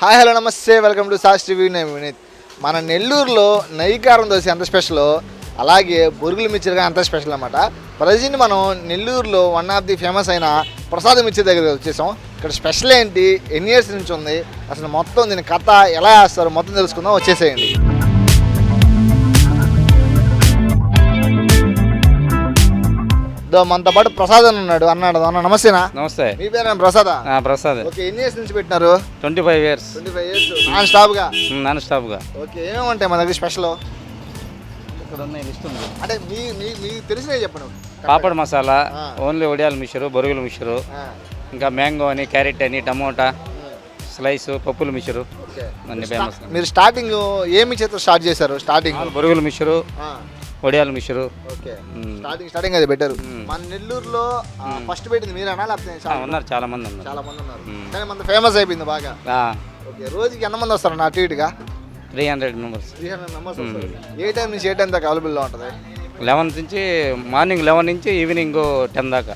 Hi hello నమస్తే welcome to sauce TV. నేను వినీత్. మన నెల్లూరులో నైకారం దోశ ఎంత స్పెషల్? అలాగే బొరుగుల మిర్చిగా ఎంత స్పెషల్ అనమాట ప్రజెంట్ మనం నెల్లూరులో వన్ ఆఫ్ ది ఫేమస్ అయిన ప్రసాద్ మిర్చి దగ్గర వచ్చేసాం. ఇక్కడ స్పెషల్ ఏంటి? ఎన్ని ఇయర్స్ నుంచి ఉంది? అసలు మొత్తం దీని కథ ఎలా వేస్తారో? మొత్తం తెలుసుకుందాం. వచ్చేసేయండి. దో మనతో పాటు ప్రసాద్ అని ఉన్నాడు. అన్నాడు. అన్న నమస్తేనా? నమస్తే. మీ పేరు ప్రసాదా? ప్రసాద్. ఓకే ఎన్ని ఇయర్స్ నుంచి పెట్టినారు? Twenty five years. Twenty five years. Non స్టాప్గా నాన్ స్టాప్గా ఓకే ఏమేమి ఉంటాయి మన దగ్గర స్పెషల్? ఇక్కడ ఉన్న లిస్ట్ ఉంది. అంటే మీ మీ మీకు తెలిసినవి చెప్పండి పాపడ్ మసాలా. ఓన్లీ వడియాల మిషరు బొరుగుల మిషరు ఇంకా మ్యాంగో అని క్యారెట్ అని టమోటా స్లైస్ పప్పుల మిషరు అన్ని ఫేమస్. మీరు స్టార్టింగ్ ఏమి చేత స్టార్ట్ చేశారు? స్టార్టింగ్? బొరుగుల మిషరు వడియాల మిషరు. ఓకే. స్టార్టింగ్ స్టార్టింగ్ అది మ్మ్. మన నెల్లూరులో ఫస్ట్ పెట్టింది మీరేనా లేకపోతే ఉన్నారు చాలా మంది ఉన్నారు. చాలా మంది ఉన్నారు. కానీ మన ఫేమస్ అయిపోయింది బాగా. ఓకే రోజుకి ఎంతమంది వస్తారు అటు ఇటుగా? Three hundred members. Three hundred members ఏ టైం నుంచి ఏ టైం దాకా అవైలబుల్లో ఉంటుంది? లెవెన్ నుంచి మార్నింగ్ లెవెన్ నుంచి ఈవినింగ్ టెన్ దాకా.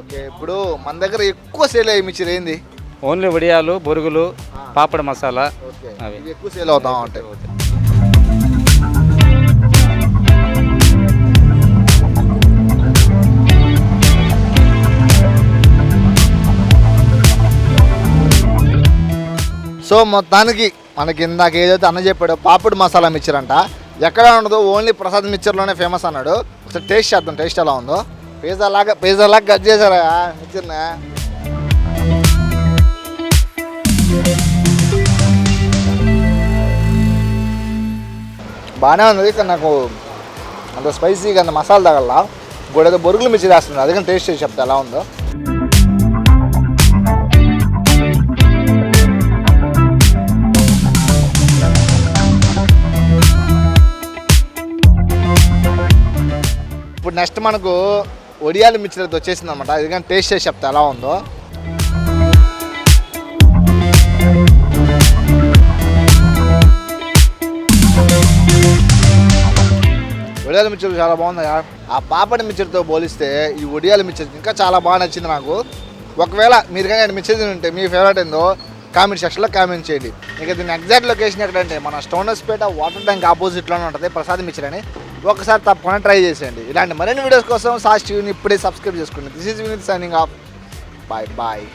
ఓకే ఇప్పుడు మన దగ్గర ఎక్కువ సేల్ అయ్యి మిర్చి ఏంది? ఓన్లీ వడియాలు బొరుగులు. పాపడ్ మసాలా అవి. ఎక్కువ సేల్ అవుతా ఉంటాయి. సో మొత్తానికి మనకి ఇందాక ఏదైతే అన్న చెప్పాడో పాపిడి మసాలా మిక్చర్ అంట ఎక్కడ ఉండదు ఓన్లీ ప్రసాద్ మిక్చర్లోనే ఫేమస్ అన్నాడు. ఒకసారి టేస్ట్ చేద్దాం టేస్ట్ ఎలా ఉందో. పిజ్జా లాగా పిజ్జా లాగా కట్ చేశారా మిక్చర్ని? బాగానే ఉంది కానీ నాకు అంత స్పైసీగా అంత మసాలా తగల గొడవ బొరుగులు మిర్చి రాస్తున్నారు అది కానీ టేస్ట్ చేసి చెప్తా ఎలా ఉందో. ఇప్పుడు నెక్స్ట్ మనకు ఒడియాలు మిర్చి వచ్చేసింది అనమాట అది కానీ టేస్ట్ చేసి చెప్తా ఎలా ఉందో. ఒడియాల మిర్చి చాలా బాగుంది ఆ పాపడి మిర్చితో పోలిస్తే ఈ ఒడియాల మిర్చి ఇంకా చాలా బాగా నచ్చింది నాకు. ఒకవేళ మీరు కానీ మిర్చి ఉంటే మీ ఫేవరెట్ ఏందో కామెంట్ సెక్షన్లో కామెంట్ చేయండి. ఇక దీని ఎగ్జాక్ట్ లొకేషన్ ఎక్కడంటే మన స్టోనర్స్పేట వాటర్ ట్యాంక్ ఆపోజిట్లోనే ఉంటుంది ప్రసాద్ మిర్చి అని. ఒకసారి తప్పకుండా ట్రై చేసేయండి. ఇలాంటి మరిన్ని వీడియోస్ కోసం సాస్ టీవీని ఇప్పుడే సబ్స్క్రైబ్ చేసుకోండి this is Vineeth signing off bye bye